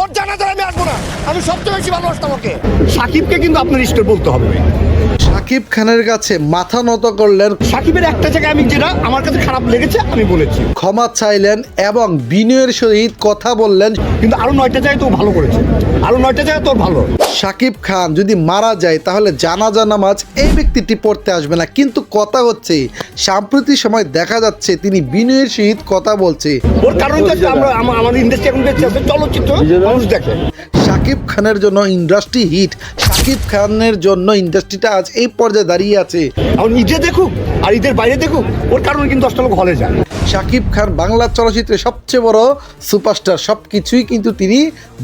ওর জানা যায় আমি আসব না। আমি সবচেয়ে বেশি ভালোবাসতাম ওকে। সাকিবকে কিন্তু আপনার ইষ্ট বলতে হবে। শাকিব খানের কাছে মাথা নত করলেন সাকিবের একটা জায়গায় আমি যেটা আমার কাছে খারাপ লেগেছে আমি বলেছি। ক্ষমা চাইলেন এবং বিনয়ের সহিত কথা বললেন। কিন্তু আরও নয়টা জায়গায় তো ভালো করেছে। আরও নয়টা জায়গায় তোর ভালো। সাকিব খান যদি মারা যায় তাহলে জানাজা নামাজ এই ব্যক্তিটি পড়তে আসবে না। কিন্তু কথা হচ্ছে সাম্প্রতিক সময় দেখা যাচ্ছে তিনি বিনয়ের সহিত কথা বলছে। ওর কারণ হচ্ছে আমরা আমা- আমাদের ইন্ডাস্ট্রি এখন আছে চলচ্চিত্র মানুষ দেখে। শাকিব খানের জন্য ইন্ডাস্ট্রি হিট সাকিব খানের জন্য ইন্ডাস্ট্রিটা আজ এই পর্যায়ে দাঁড়িয়ে আছে। এখন ঈদে দেখুক আর ঈদের বাইরে দেখুক ওর কারণে কিন্তু দশটা লোক হলে যায়। শাকিব খান বাংলা চলচ্চিত্রে সবচেয়ে বড় সুপারস্টার সব কিছুই কিন্তু তিনি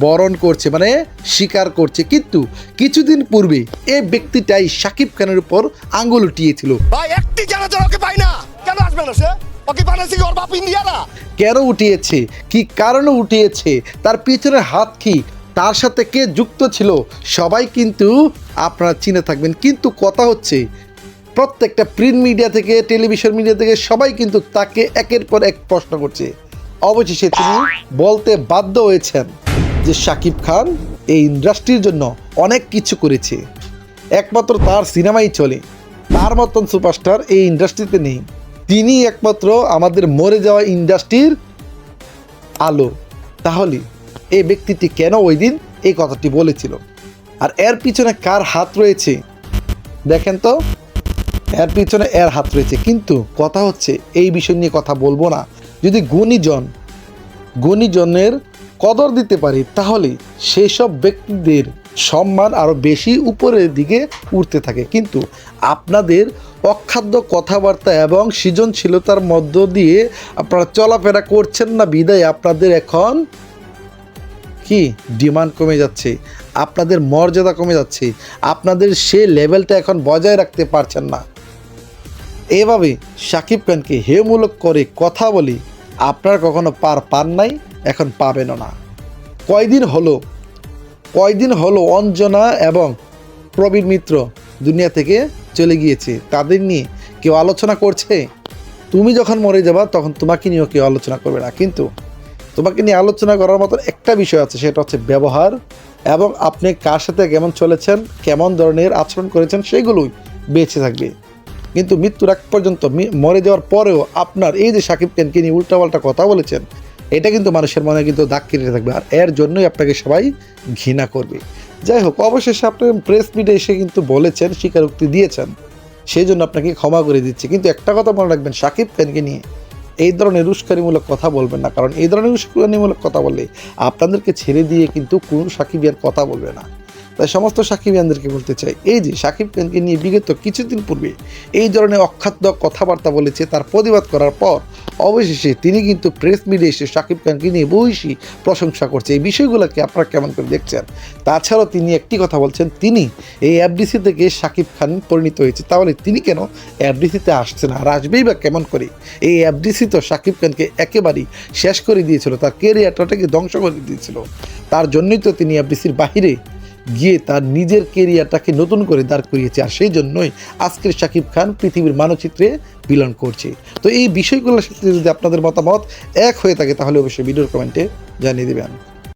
বরণ করছে মানে স্বীকার করছে। কিন্তু কিছুদিন পূর্বে এই ব্যক্তিটাই শাকিব খানের উপর আঙ্গুল উঠিয়েছিল। ভাই একটি জানা ওকে পাই না। কেন আসবে না সে? ওকে বানাইছি কি ওর বাপ ইন্ডিয়ানা কেন উঠিয়েছে? কি কারণে উঠিয়েছে? তার পিছনের হাত কি তার সাথে কে যুক্ত ছিল, সবাই কিন্তু আপনারা চিনে থাকবেন। কিন্তু কথা হচ্ছে, প্রত্যেকটা প্রিন্ট মিডিয়া থেকে টেলিভিশন মিডিয়া থেকে সবাই কিন্তু তাকে একের পর এক প্রশ্ন করছে। অবশেষে তিনি বলতে বাধ্য হয়েছেন যে শাকিব খান এই ইন্ডাস্ট্রির জন্য অনেক কিছু করেছে। একমাত্র তার সিনেমাই চলে। তার মতন সুপারস্টার এই ইন্ডাস্ট্রিতে নেই। তিনি একমাত্র আমাদের মরে যাওয়া ইন্ডাস্ট্রির আলো। তাহলে এই ব্যক্তিটি কেন ওই দিন এই কথাটি বলেছিল? আর এর পিছনে কার হাত রয়েছে? দেখেন তো, এর পিছনে এর হাত রয়েছে। কিন্তু কথা হচ্ছে, এই বিষয় নিয়ে কথা বলব না। যদি গুণীজন, গুণীজনের কদর দিতে পারি, তাহলে সেই সব ব্যক্তিদের সম্মান আরও বেশি উপরের দিকে উঠতে থাকে। কিন্তু আপনাদের অখাদ্য কথাবার্তা এবং সৃজনশীলতার মধ্য দিয়ে আপনারা চলাফেরা করছেন না, বিদায় আপনাদের এখন কি? ডিমান্ড কমে যাচ্ছে, আপনাদের মর্যাদা কমে যাচ্ছে, আপনাদের সে লেভেলটা এখন বজায় রাখতে পারছেন না। এভাবে সাকিব খানকে হেমূলক করে কথা বলি, আপনারা কখনো পার পান নাই, এখন পাবেনও না। কয়দিন হলো কয়দিন হলো অঞ্জনা এবং প্রবীর মিত্র দুনিয়া থেকে চলে গিয়েছে, তাদের নিয়ে কেউ আলোচনা করছে? তুমি যখন মরে যাবা, তখন তোমাকে নিয়েও কেউ আলোচনা করবে না, কিন্তু তোমাকে নিয়ে আলোচনা করার মতো একটা বিষয় আছে, সেটা হচ্ছে ব্যবহার এবং আপনি কার সাথে কেমন চলেছেন, কেমন ধরনের আচরণ করেছেন, সেগুলোই বেঁচে থাকবে। কিন্তু মৃত্যুর এক পর্যন্ত মরে যাওয়ার পরেও আপনার এই যে সাকিব খানকে নিয়ে উল্টাপাল্টা কথা বলেছেন, এটা কিন্তু মানুষের মনে কিন্তু দাগ কেটে থাকবে আর এর জন্যই আপনাকে সবাই ঘৃণা করবে। যাই হোক, অবশেষে আপনি প্রেস মিটে এসে কিন্তু বলেছেন, স্বীকারোক্তি দিয়েছেন, সেই জন্য আপনাকে ক্ষমা করে দিচ্ছে। কিন্তু একটা কথা মনে রাখবেন, সাকিব খানকে নিয়ে এই ধরনের উস্কানিমূলক কথা বলবেন না। কারণ এই ধরনের উস্কানিমূলক কথা বললে আপনাদেরকে ছেড়ে দিয়ে কিন্তু কোনো সাকিবিয়ার কথা বলবে না। তাই সমস্ত সাকিবিয়ানদেরকে বলতে চাই, এই যে সাকিব খানকে নিয়ে বিগত কিছুদিন পূর্বে এই ধরনের অখ্যাত কথাবার্তা বলেছে, তার প্রতিবাদ করার পর অবশেষে তিনি কিন্তু প্রেস মিডিয়া এসে সাকিব খানকে নিয়ে বহিষী প্রশংসা করছে। এই বিষয়গুলোকে আপনারা কেমন করে দেখছেন? তাছাড়াও তিনি একটি কথা বলছেন, তিনি এই এফডিসি থেকে সাকিব খান পরিণত হয়েছে। তাহলে তিনি কেন এফডিসিতে আসছেন আর আসবেই বা কেমন করে? এই এফডিসি তো সাকিব খানকে একেবারেই শেষ করে দিয়েছিল, তার কেরিয়ারটাকে ধ্বংস করে দিয়েছিল। তার জন্যই তো তিনি এফডিসির বাহিরে গিয়ে তার নিজের কেরিয়ারটাকে নতুন করে দাঁড় করিয়েছে আর সেই জন্যই আজকের শাকিব খান পৃথিবীর মানচিত্রে বিলন করছে। তো এই বিষয়গুলোর সাথে যদি আপনাদের মতামত এক হয়ে থাকে তাহলে অবশ্যই ভিডিওর কমেন্টে জানিয়ে দেবেন।